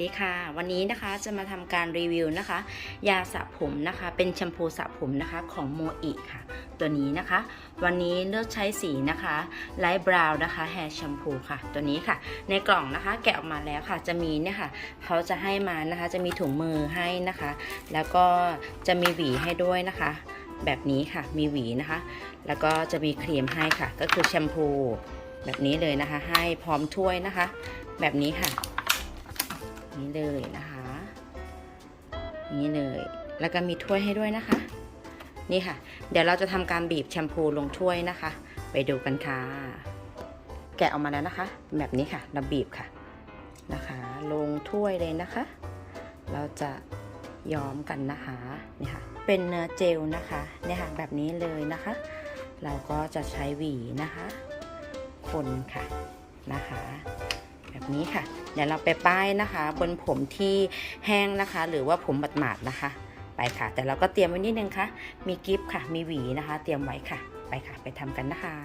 ดีค่ะ วันนี้นะคะจะมาทำการรีวิวนะคะ ยาสระผมนะคะ เป็นแชมพูสระผมนะคะของโมอิค่ะ ตัวนี้นะคะ วันนี้เลือกใช้สีนะคะไลท์บราวน์นะคะแฮร์แชมพูค่ะ ตัวนี้ค่ะ ในกล่องนะคะแกะออกมาแล้วค่ะ จะมีเนี่ยค่ะเขาจะให้มานะคะ จะมีถุงมือให้นะคะ แล้วก็จะมีหวีให้ด้วยนะคะ แบบนี้ค่ะมีหวีนะคะ แล้วก็จะมีครีมให้ค่ะ ก็คือแชมพูแบบนี้เลยนะคะ ให้พร้อมถ้วยนะคะ แบบนี้ค่ะ นี้เลยนะคะนี้เลย แล้วก็มีถ้วยให้ด้วยนะคะ นี่ค่ะ เดี๋ยวเราจะทำการบีบแชมพูลงถ้วยนะคะ ไปดูกันค่ะ แกะออกมาแล้วนะคะ แบบนี้ค่ะเราบีบค่ะนะคะ ลงถ้วยเลยนะคะ เราจะย้อมกันนะคะนี่ค่ะ เป็นเนื้อเจลนะคะเนี่ยค่ะแบบนี้เลยนะคะ เราก็จะใช้หวีนะคะ คนค่ะนะคะ แบบนี้ค่ะ เดี๋ยวเราไปป้ายนะคะ บนผมที่แห้งนะคะ หรือว่าผมหมาดๆนะคะ ไปค่ะ แต่เราก็เตรียมไว้นิดนึงค่ะ มีกิฟค่ะ มีหวีนะคะ เตรียมไว้ค่ะ ไปค่ะ ไปทำกันนะคะ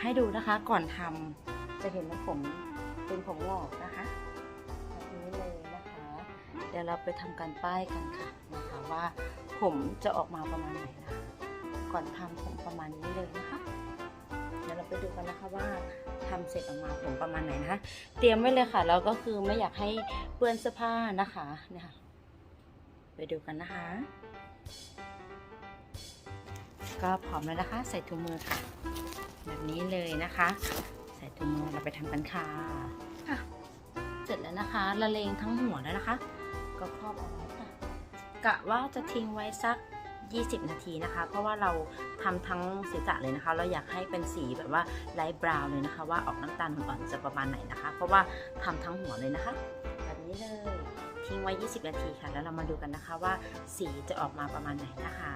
ให้ดูนะคะก่อนทำจะเห็นว่าผมเป็นผมหลอกนะคะแบบนี้เลยนะคะ เดี๋ยวเราไปทำการป้ายกันค่ะนะคะว่าผมจะออกมาประมาณไหนนะคะก่อนทำผมประมาณนี้เลยนะคะ เดี๋ยวเราไปดูกันนะคะว่า ทำเสร็จออกมาผมประมาณไหนนะคะ เตรียมไว้เลยค่ะ แล้วก็คือไม่อยากให้เปื้อนเสื้อผ้านะคะเนี่ยค่ะไปดูกันนะคะ ก็พร้อมแล้วนะคะ ใส่ถุงมือค่ะ แบบนี้เลยนะคะ ใส่ถุงมือเราไปทำกันค่ะค่ะ เสร็จแล้วนะคะละเลงทั้งหัวแล้วนะคะ ก็ครอบเอาไว้ค่ะกะว่าจะทิ้งไว้สัก 20 นาทีนะคะ เพราะว่าเราทำทั้งศีรษะเลยนะคะ เราอยากให้เป็นสีแบบว่าไลท์บราวน์เลยนะคะ ว่าออกน้ำตาลอ่อนๆจะประมาณไหนนะคะ เพราะว่าทำทั้งหัวเลยนะคะ แบบนี้เลยทิ้งไว้ 20 นาทีค่ะ แล้วเรามาดูกันนะคะว่าสีจะออกมาประมาณไหนนะคะ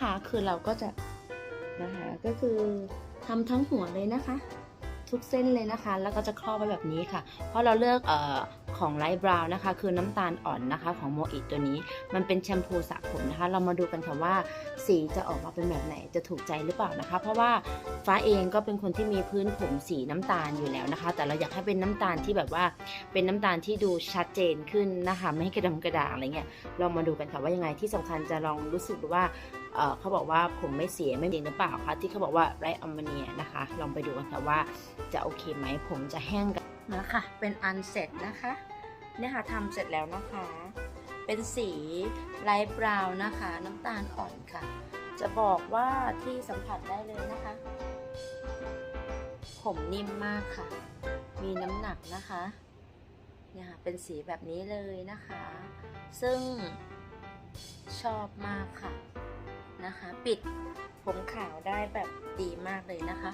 ค่ะคือเราก็จะนะคะก็คือทำทั้งหัวเลยนะคะ ทุกเส้นเลยนะคะ แล้วก็จะครอบไว้แบบนี้ค่ะ เพราะเราเลือกเอ่อของไลท์บราวน์นะคะ คือน้ำตาลอ่อนนะคะ ของโมอิตัวนี้ มันเป็นแชมพูสระผมนะคะ เรามาดูกันค่ะว่าสีจะออกมาเป็นแบบไหนจะถูกใจหรือเปล่านะคะ เพราะว่าฟ้าเองก็เป็นคนที่มีพื้นผมสีน้ำตาลอยู่แล้วนะคะ แต่เราอยากให้เป็นน้ำตาลที่แบบว่าเป็นน้ำตาลที่ดูชัดเจนขึ้นนะคะ ไม่ให้กระดำกระด่างอะไรเงี้ยลองมาดูกันค่ะว่ายังไงที่สำคัญจะลองรู้สึกว่าเอ่อเขาบอกว่าผมไม่เสียไม่จริงหรือเปล่าคะที่เขาบอกว่าไรอัมเนียนะคะ ลองไปดูกันค่ะว่าจะโอเคไหมผมจะแห้งกัน นะคะ เป็นอันเสร็จนะคะ เนี่ยค่ะทำเสร็จแล้วนะคะ เป็นสีไลท์บราวน์นะคะ น้ำตาลอ่อนค่ะ จะบอกว่าที่สัมผัสได้เลยนะคะ ผมนิ่มมากค่ะ มีน้ำหนักนะคะ เนี่ยค่ะ เป็นสีแบบนี้เลยนะคะ ซึ่งชอบมากค่ะนะคะ ปิดผมขาวได้แบบดีมากเลยนะคะ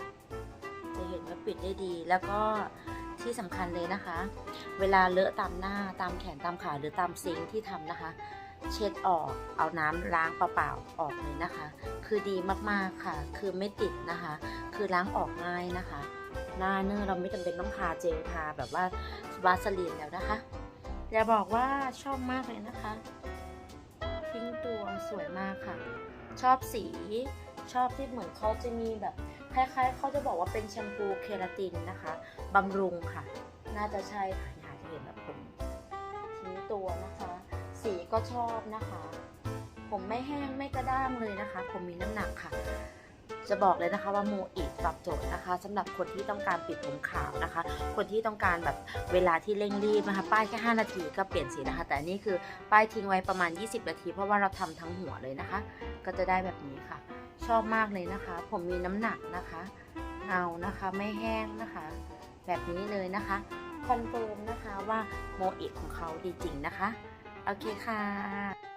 จะเห็นว่าปิดได้ดีแล้วก็ ที่สำคัญเลยนะคะ เวลาเลอะตามหน้าตามแขนตามขาหรือตามซิงที่ทำนะคะ เช็ดออกเอาน้ำล้างเปล่าๆออกเลยนะคะ คือดีมากๆค่ะ คือไม่ติดนะคะ คือล้างออกง่ายนะคะ หน้าเนื้อเราไม่จำเป็นต้องทาเจลทาแบบว่าวาสลีนแล้วนะคะอย่าบอกว่าชอบมากเลยนะคะทิ้งตัวสวยมากค่ะ ชอบสี ชอบที่เหมือนเขาจะมีแบบคล้ายๆเขาจะบอกว่าเป็นแชมพูเคราตินนะคะบำรุงค่ะ น่าจะใช่ค่ะอยากจะเห็นแบบผมทิ้งตัวนะคะ สีก็ชอบนะคะ ผมไม่แห้งไม่กระด้างเลยนะคะ ผมมีน้ำหนักค่ะ จะบอกเลยนะคะว่าโมอิตอบโจทย์นะคะสำหรับคนที่ต้องการปิดผมขาวนะคะ คนที่ต้องการแบบเวลาที่เร่งรีบนะคะ ป้ายแค่ 5 นาทีก็เปลี่ยนสีนะคะ แต่นี่คือป้ายทิ้งไว้ประมาณ 20 นาที เพราะว่าเราทำทั้งหัวเลยนะคะ ก็จะได้แบบนี้ค่ะ ชอบมากเลยนะคะ ผมมีน้ำหนักนะคะเงานะคะไม่แห้งนะคะ แบบนี้เลยนะคะคอนเฟิร์มนะคะว่าโมเอกของเขาดีจริงนะคะ โอเคค่ะ